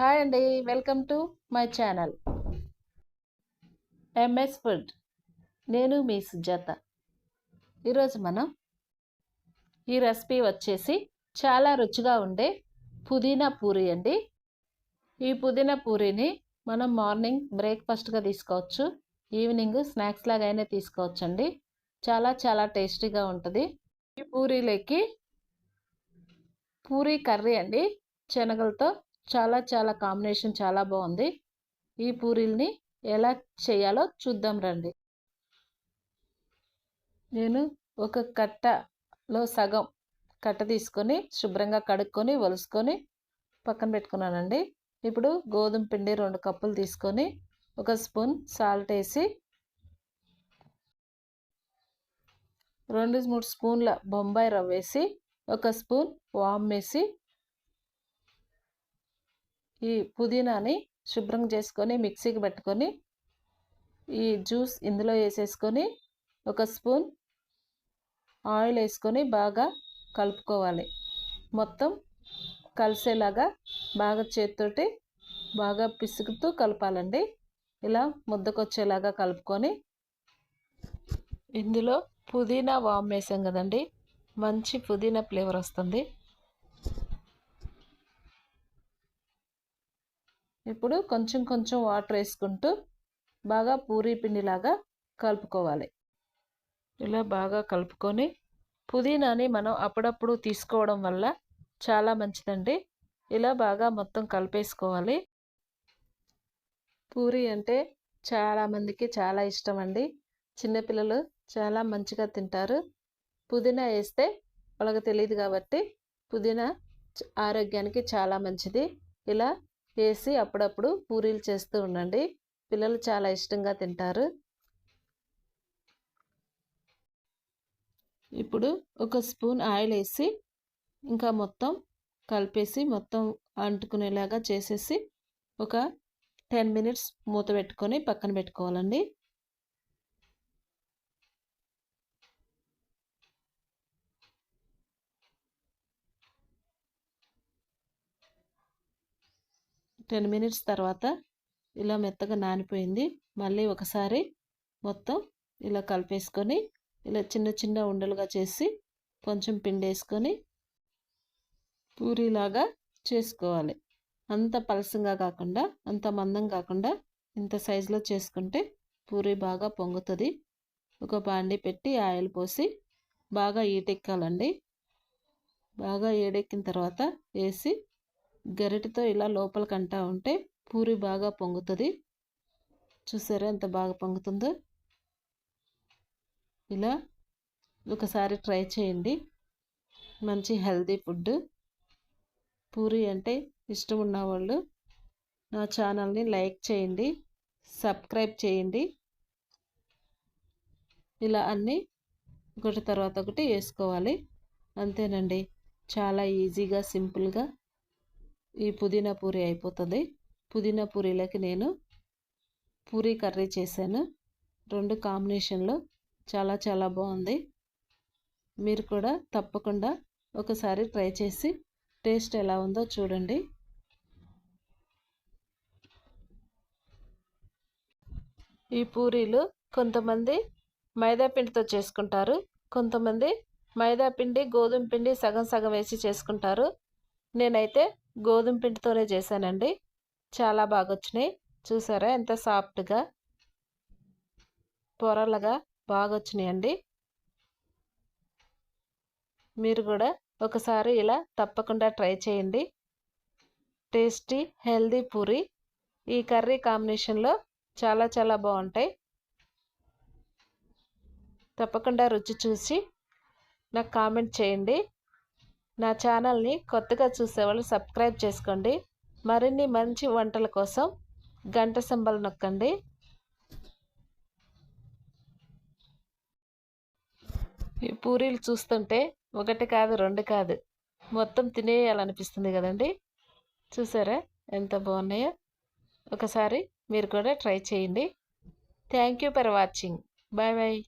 Hi అండి welcome to my channel. MS food. నేను మీ సుజాత. ఈరోజు మనం ఈ రెసిపీ వచ్చేసి చాలా రుచిగా ఉండే పుదీనా పూరి అండి. ఈ పుదీనా పూరీని మనం మార్నింగ్ బ్రేక్ఫాస్ట్గా తీసుకోవచ్చు ఈవినింగ్ స్నాక్స్ లాగా అయినా తీసుకోవచ్చు అండి చాలా చాలా టేస్టీగా ఉంటుంది. ఈ పూరీలోకి పూరీ కర్రీ అండి శనగలతో చాలా చాలా కాంబినేషన్ చాలా బాగుంది. ఈ పూరీల్ని ఎలా చేయాలో చూద్దాం రండి. నేను ఒక కట్టలో సగం కట్ట తీసుకొని శుభ్రంగా కడుక్కొని వలుసుకొని పక్కన పెట్టుకున్నానండి. ఇప్పుడు గోధుమ పిండి రెండు కప్పులు తీసుకొని ఒక స్పూన్ సాల్ట్ వేసి రెండు మూడు స్పూన్ల బొంబాయి రవ్వ వేసి ఒక స్పూన్ వామ్ వేసి ఈ పుదీనాని శుభ్రం చేసుకొని మిక్సీకి పెట్టుకొని ఈ జ్యూస్ ఇందులో వేసేసుకొని ఒక స్పూన్ ఆయిల్ వేసుకొని బాగా కలుపుకోవాలి. మొత్తం కలిసేలాగా బాగా చేతితోటి బాగా పిసుకుతూ కలపాలండి. ఇలా ముద్దకొచ్చేలాగా కలుపుకొని ఇందులో పుదీనా వామ్ వేసాం కదండి మంచి పుదీనా ఫ్లేవర్ వస్తుంది. ఇప్పుడు కొంచెం కొంచెం వాటర్ వేసుకుంటూ బాగా పూరీ పిండిలాగా కలుపుకోవాలి. ఇలా బాగా కలుపుకొని పుదీనాని మనం అప్పుడప్పుడు తీసుకోవడం వల్ల చాలా మంచిదండి. ఇలా బాగా మొత్తం కలిపేసుకోవాలి. పూరి అంటే చాలామందికి చాలా ఇష్టం అండి చిన్నపిల్లలు చాలా మంచిగా తింటారు. పుదీనా వేస్తే వాళ్ళకి తెలియదు కాబట్టి పుదీనా ఆరోగ్యానికి చాలా మంచిది. ఇలా వేసి అప్పుడప్పుడు పూరీలు చేస్తూ ఉండండి. పిల్లలు చాలా ఇష్టంగా తింటారు. ఇప్పుడు ఒక స్పూన్ ఆయిల్ వేసి ఇంకా మొత్తం కలిపేసి మొత్తం అంటుకునేలాగా చేసేసి ఒక టెన్ మినిట్స్ మూత పెట్టుకొని పక్కన పెట్టుకోవాలండి. టెన్ మినిట్స్ తర్వాత ఇలా మెత్తగా నానిపోయింది. మళ్ళీ ఒకసారి మొత్తం ఇలా కలిపేసుకొని ఇలా చిన్న చిన్న ఉండలుగా చేసి కొంచెం పిండి వేసుకొని పూరీలాగా చేసుకోవాలి. అంత పలసంగా కాకుండా అంత మందం కాకుండా ఇంత సైజులో చేసుకుంటే పూరి బాగా పొంగుతుంది. ఒక బాండి పెట్టి ఆయిల్ పోసి బాగా ఈటెక్కాలండి. బాగా ఏడెక్కిన తర్వాత వేసి గరిటతో ఇలా లోపలికంటా ఉంటే పూరి బాగా పొంగుతుంది. చూసారా ఎంత బాగా పొంగుతుందో? ఇలా ఒకసారి ట్రై చేయండి. మంచి హెల్దీ ఫుడ్ పూరి అంటే ఇష్టం ఉన్నవాళ్ళు నా ఛానల్ని లైక్ చేయండి సబ్స్క్రైబ్ చేయండి. ఇలా అన్నీ ఒకటి తర్వాత ఒకటి వేసుకోవాలి. అంతేనండి. చాలా ఈజీగా సింపుల్గా ఈ పుదీనా పూరి అయిపోతుంది. పుదీనా పూరీలకి నేను పూరీ కర్రీ చేశాను. రెండు కాంబినేషన్లో చాలా చాలా బాగుంది. మీరు కూడా తప్పకుండా ఒకసారి ట్రై చేసి టేస్ట్ ఎలా ఉందో చూడండి. ఈ పూరీలు కొంతమంది మైదాపిండితో చేసుకుంటారు. కొంతమంది మైదాపిండి గోధుమ పిండి సగం సగం వేసి చేసుకుంటారు. నేనైతే గోధుమ పిండితోనే చేశానండి. చాలా బాగా వచ్చినాయి చూసారా? ఎంత సాఫ్ట్గా పొరలుగా బాగా వచ్చినాయండి మీరు కూడా ఒకసారి ఇలా తప్పకుండా ట్రై చేయండి. Tasty healthy puri. ఈ కర్రీ కాంబినేషన్లో చాలా చాలా బాగుంటాయి. తప్పకుండా రుచి చూసి నాకు కామెంట్ చేయండి. నా ఛానల్ని కొత్తగా చూసేవాళ్ళు సబ్స్క్రైబ్ చేసుకోండి. మరిన్ని మంచి వంటల కోసం గంట సింబల్ నొక్కండి. ఈ పూరీలు చూస్తుంటే ఒకటి కాదు రెండు కాదు మొత్తం తినేయాలనిపిస్తుంది కదండి. చూసారా ఎంత బాగున్నాయో? ఒకసారి మీరు కూడా ట్రై చేయండి. Thank you for watching. Bye bye.